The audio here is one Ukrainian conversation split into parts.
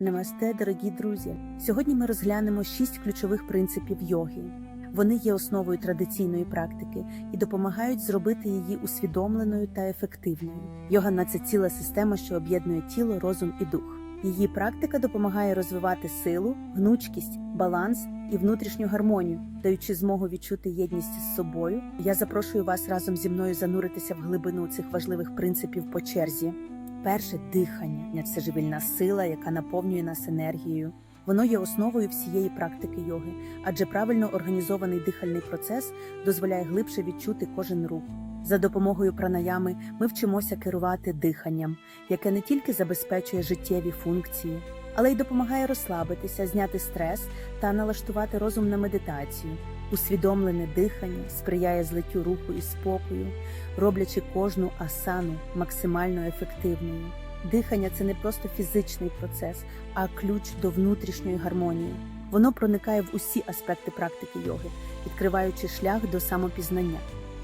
Намасте, дорогі друзі! Сьогодні ми розглянемо шість ключових принципів йоги. Вони є основою традиційної практики і допомагають зробити її усвідомленою та ефективною. Йога це ціла система, що об'єднує тіло, розум і дух. Її практика допомагає розвивати силу, гнучкість, баланс і внутрішню гармонію, даючи змогу відчути єдність з собою. Я запрошую вас разом зі мною зануритися в глибину цих важливих принципів по черзі. Перше дихання це живільна сила, яка наповнює нас енергією. Воно є основою всієї практики йоги, адже правильно організований дихальний процес дозволяє глибше відчути кожен рух. За допомогою пранаями ми вчимося керувати диханням, яке не тільки забезпечує життєві функції, але й допомагає розслабитися, зняти стрес та налаштувати розум на медитацію. Усвідомлене дихання сприяє злиттю руху і спокою, роблячи кожну асану максимально ефективною. Дихання це не просто фізичний процес, а ключ до внутрішньої гармонії. Воно проникає в усі аспекти практики йоги, відкриваючи шлях до самопізнання.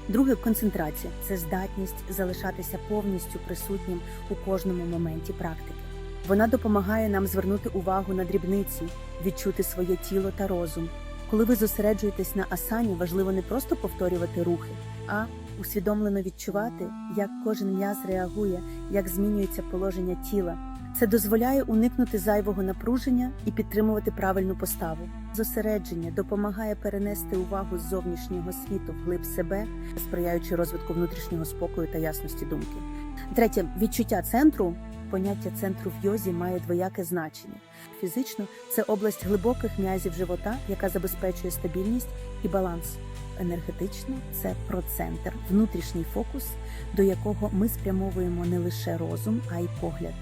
Друге концентрація це здатність залишатися повністю присутнім у кожному моменті практики. Вона допомагає нам звернути увагу на дрібниці, відчути своє тіло та розум. Коли ви зосереджуєтесь на асані, важливо не просто повторювати рухи, а усвідомлено відчувати, як кожен м'яз реагує, як змінюється положення тіла. Це дозволяє уникнути зайвого напруження і підтримувати правильну поставу. Зосередження допомагає перенести увагу з зовнішнього світу в глиб себе, сприяючи розвитку внутрішнього спокою та ясності думки. Третє відчуття центру. Поняття центру в йозі має двояке значення. Фізично це область глибоких м'язів живота, яка забезпечує стабільність і баланс. Енергетично це про центр, внутрішній фокус, до якого ми спрямовуємо не лише розум, а й погляд.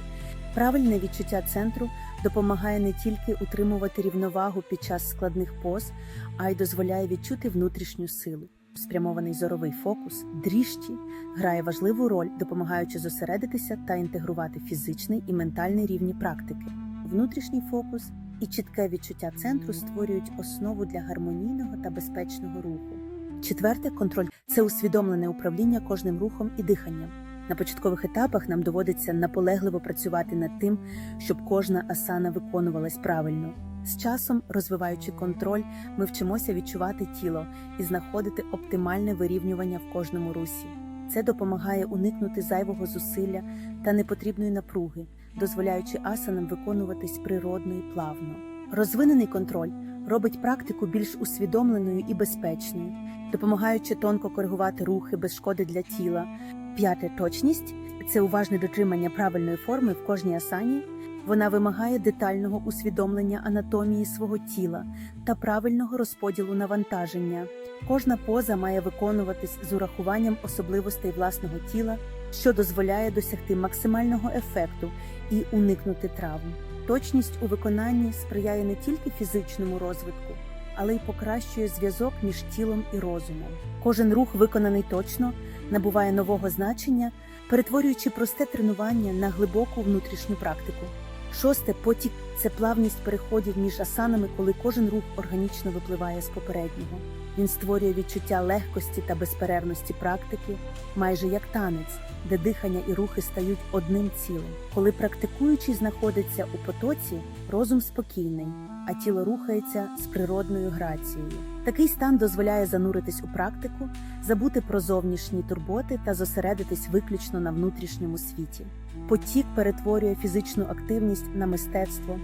Правильне відчуття центру допомагає не тільки утримувати рівновагу під час складних поз, а й дозволяє відчути внутрішню силу. Спрямований зоровий фокус дріжті грає важливу роль, допомагаючи зосередитися та інтегрувати фізичний і ментальний рівні практики. Внутрішній фокус і чітке відчуття центру створюють основу для гармонійного та безпечного руху. Четверте контроль це усвідомлене управління кожним рухом і диханням. На початкових етапах нам доводиться наполегливо працювати над тим, щоб кожна асана виконувалась правильно. З часом, розвиваючи контроль, ми вчимося відчувати тіло і знаходити оптимальне вирівнювання в кожному русі. Це допомагає уникнути зайвого зусилля та непотрібної напруги, дозволяючи асанам виконуватись природно і плавно. Розвинений контроль робить практику більш усвідомленою і безпечною, допомагаючи тонко коригувати рухи без шкоди для тіла. П'яте точність це уважне дотримання правильної форми в кожній асані. Вона вимагає детального усвідомлення анатомії свого тіла та правильного розподілу навантаження. Кожна поза має виконуватись з урахуванням особливостей власного тіла, що дозволяє досягти максимального ефекту і уникнути травм. Точність у виконанні сприяє не тільки фізичному розвитку, але й покращує зв'язок між тілом і розумом. Кожен рух, виконаний точно, набуває нового значення, перетворюючи просте тренування на глибоку внутрішню практику. Шосте потік це плавність переходів між асанами, коли кожен рух органічно випливає з попереднього. Він створює відчуття легкості та безперервності практики, майже як танець, де дихання і рухи стають одним цілим. Коли практикуючий знаходиться у потоці, розум спокійний, а тіло рухається з природною грацією. Такий стан дозволяє зануритись у практику, забути про зовнішні турботи та зосередитись виключно на внутрішньому світі. Потік перетворює фізичну активність на мистецтво,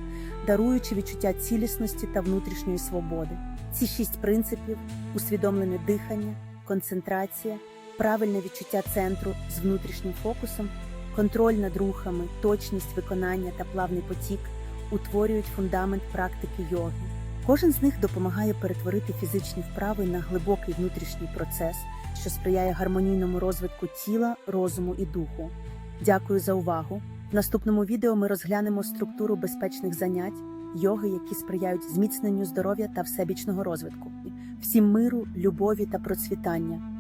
даруючи відчуття цілісності та внутрішньої свободи. Ці шість принципів усвідомлене дихання, концентрація, правильне відчуття центру з внутрішнім фокусом, контроль над рухами, точність виконання та плавний потік утворюють фундамент практики йоги. Кожен з них допомагає перетворити фізичні вправи на глибокий внутрішній процес, що сприяє гармонійному розвитку тіла, розуму і духу. Дякую за увагу! В наступному відео ми розглянемо структуру безпечних занять, йоги, які сприяють зміцненню здоров'я та всебічного розвитку, всім миру, любові та процвітання.